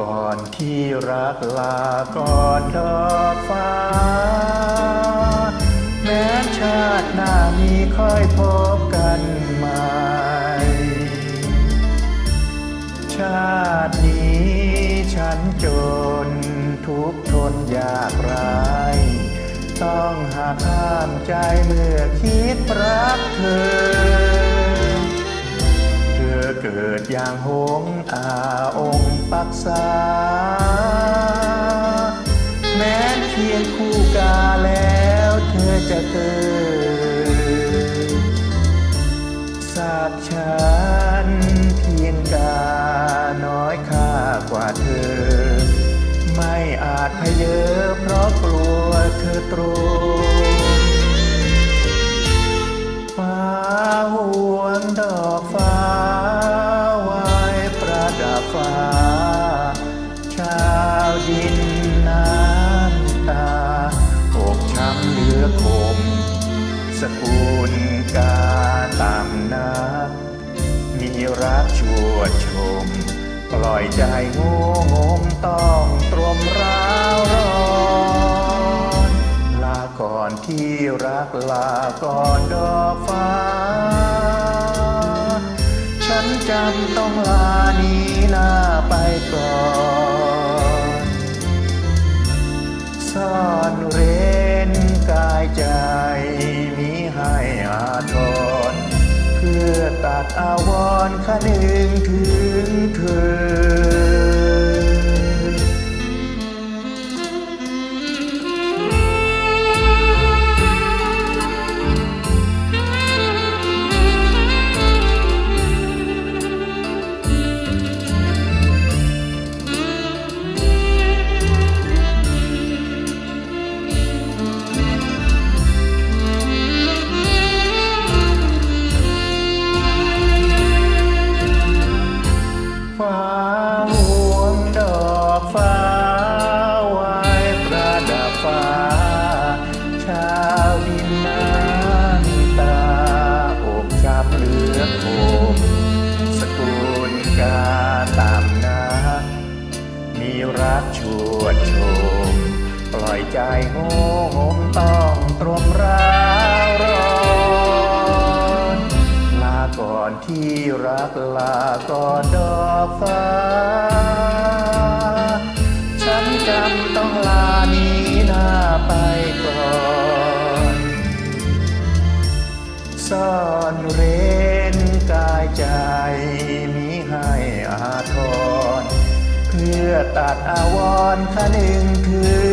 ก่อนที่รักลาก่อนดอกฟ้า แม้ชาติหน้ามีค่อยพบกันใหม่ชาตินี้ฉันจนทุกข์ทนยากไรต้องหักห้ามใจเมื่อคิดรักเธอ กิดอย่างหงอาองค์ปักษา แม้เคียงคู่กาแล้วเธอจะเกิดสาบฉันเพียงกาน้อยค่ากว่าเธอ ไม่อาจพเยอเพราะกลัวเธอตรู ฟ้า ชาวดินน้ำตาอกช้ำเหลือคม สกุลกาต่ำนักมีรักชั่วชม ปล่อยใจงงมต้องตรมร้าวร้อนลาก่อนที่รักลาก่อนดอกฟ้า ฉันจำต้องลา กอนซ่อนเร้นกายใจมีให้อาทรเพื่อตัดอาวรณ์คนึงถึงเธอ รักชวดชม ปล่อยใจโง่งมต้องตรมร้าวร้อนลาก่อนที่รักลาก่อนดอ พื่อตัดอาวรณ์คนึงคือ